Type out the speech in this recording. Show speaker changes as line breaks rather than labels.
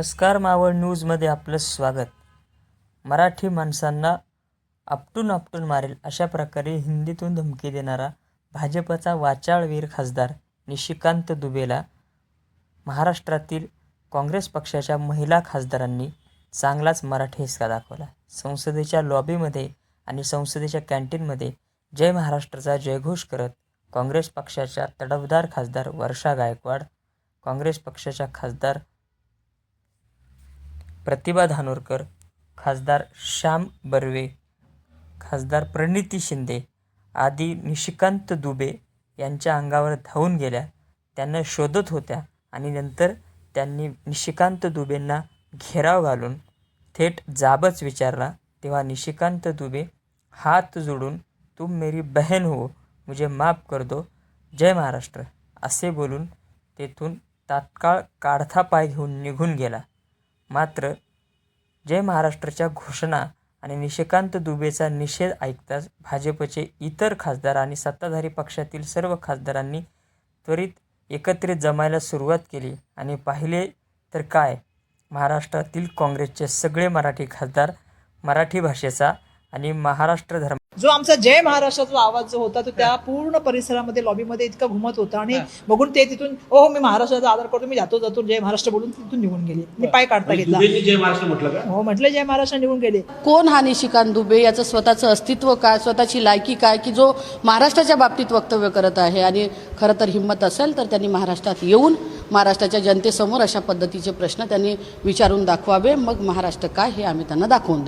नमस्कार मावळ न्यूजमध्ये आपलं स्वागत. मराठी माणसांना आपटून आपटून मारेल अशा प्रकारे हिंदीतून धमकी देणारा भाजपचा वाचाळवीर खासदार निशिकांत दुबेला महाराष्ट्रातील काँग्रेस पक्षाच्या महिला खासदारांनी चांगलाच मराठी हिसका दाखवला. संसदेच्या लॉबीमध्ये आणि संसदेच्या कॅन्टीनमध्ये जय महाराष्ट्राचा जयघोष करत काँग्रेस पक्षाच्या तडफदार खासदार वर्षा गायकवाड काँग्रेस पक्षाच्या खासदार प्रतिभा धानोरकर खासदार श्याम बर्वे खासदार प्रणिती शिंदे आदी निशिकांत दुबे यांच्या अंगावर धावून गेल्या. त्यांना शोधत होत्या आणि नंतर त्यांनी निशिकांत दुबेंना घेराव घालून थेट जाबच विचारला. तेव्हा निशिकांत दुबे हात जोडून तुम मेरी बहन हो मुझे माफ कर दो जय महाराष्ट्र असे बोलून तेथून तात्काळ काढता पाय घेऊन निघून गेला. मात्र जय महाराष्ट्राच्या घोषणा आणि निशिकांत दुबेचा निषेध ऐकताच भाजपचे इतर खासदार आणि सत्ताधारी पक्षातील सर्व खासदारांनी त्वरित एकत्रित जमायला सुरुवात केली. आणि पाहिले तर काय? महाराष्ट्रातील काँग्रेसचे सगळे मराठी खासदार मराठी भाषेचा आणि महाराष्ट्र धर्म
जो आमचा जय महाराष्ट्राचा आवाज जो होता तो त्या पूर्ण परिसरामध्ये लॉबीमध्ये इतका घुमत होता आणि बघून ते तिथून ओ मी महाराष्ट्राचा आदर करतो मी जातो जातो जय महाराष्ट्र बोलून तिथून निघून गेले. मी पाय काढता घेतला.
दुबेंनी जय महाराष्ट्र म्हटलं का?
हो म्हटलं जय महाराष्ट्र निघून गेले.
कोण हा निशिकांत दुबे? याचं स्वतःचं अस्तित्व काय? स्वतःची लायकी काय? की जो महाराष्ट्राच्या बाबतीत वक्तव्य करत आहे आणि खरं तर हिंमत असेल तर त्यांनी महाराष्ट्रात येऊन महाराष्ट्राच्या जनतेसमोर अशा पद्धतीचे प्रश्न त्यांनी विचारून दाखवावे. मग महाराष्ट्र काय हे आम्ही त्यांना दाखवून.